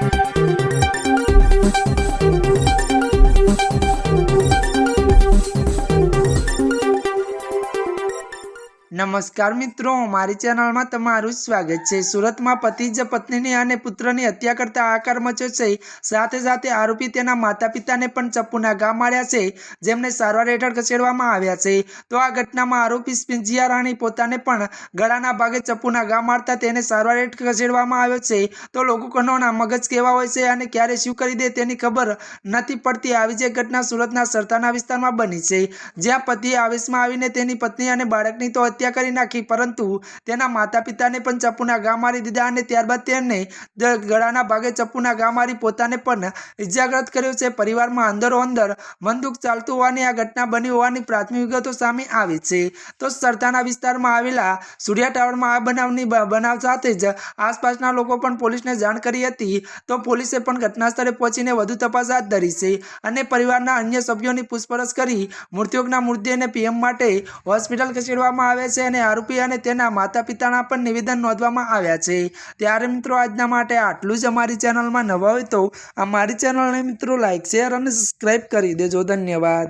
Thank you. નમસ્કાર મિત્રો, મારી ચેનલમાં તમારું સ્વાગત છે. સુરતમાં પતિ જ પત્નીની અને પુત્રની હત્યા કરતા આકાર મચ્યો છે સાથે સાથે આરોપી તેના માતા પિતાને પણ ચપ્પુના ઘા માર્યા છે, જેમને સારવાર હેઠળ ખસેડવામાં આવ્યા છે. તો આ ઘટનામાં આરોપી સ્પિંજિયા રાણી પોતાને પણ ગળાના ભાગે ચપ્પુના ઘા મારતા તેને સારવાર હેઠળ ખસેડવામાં આવ્યો છે. તો લોકોના મગજ કેવા હોય છે અને ક્યારે શું કરી દે તેની ખબર નથી પડતી. આવી જે ઘટના સુરતના સરતાના વિસ્તારમાં બની છે. જ્યાં પતિએ આવેશમાં આવીને તેની પત્ની અને બાળકની તો હત્યા કરી નાખી, પરંતુ તેના માતા પિતાને પણ ચપ્પુના ઘા મારી દીધા અને ત્યારબાદ તેને ગળાના ભાગે ચપ્પુના ઘા મારી પોતાને પણ ઇજાગ્રસ્ત કર્યો છે. પરિવારમાં અંદરો અંદર બંદૂક ચાલતું હોવાની આ ઘટના બની હોવાની પ્રાથમિક વિગતો સામે આવી છે. તો સરતાના વિસ્તારમાં આવેલા સૂર્યા ટાવરમાં આ બનાવની બનાવ સાથે જ આસપાસના લોકો પણ પોલીસને જાણ કરી હતી. તો પોલીસે પણ ઘટના સ્થળે પહોંચીને વધુ તપાસ હાથ ધરી છે અને પરિવારના અન્ય સભ્યોની પૂછપરછ કરી મૃત્યુકના મૃતદેહને પીએમ માટે હોસ્પિટલ ખસેડવામાં આવ્યા છે અને આરોપી અને તેના માતા પિતાના પણ નિવેદન નોંધવામાં આવ્યા છે. ત્યારે મિત્રો આજના માટે આટલું જ અમારી ચેનલમાં નવા હોય તો અમારી ચેનલને મિત્રો લાઈક શેર અને સબસ્ક્રાઈબ કરી દેજો. ધન્યવાદ.